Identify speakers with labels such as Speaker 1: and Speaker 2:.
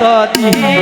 Speaker 1: তদিনে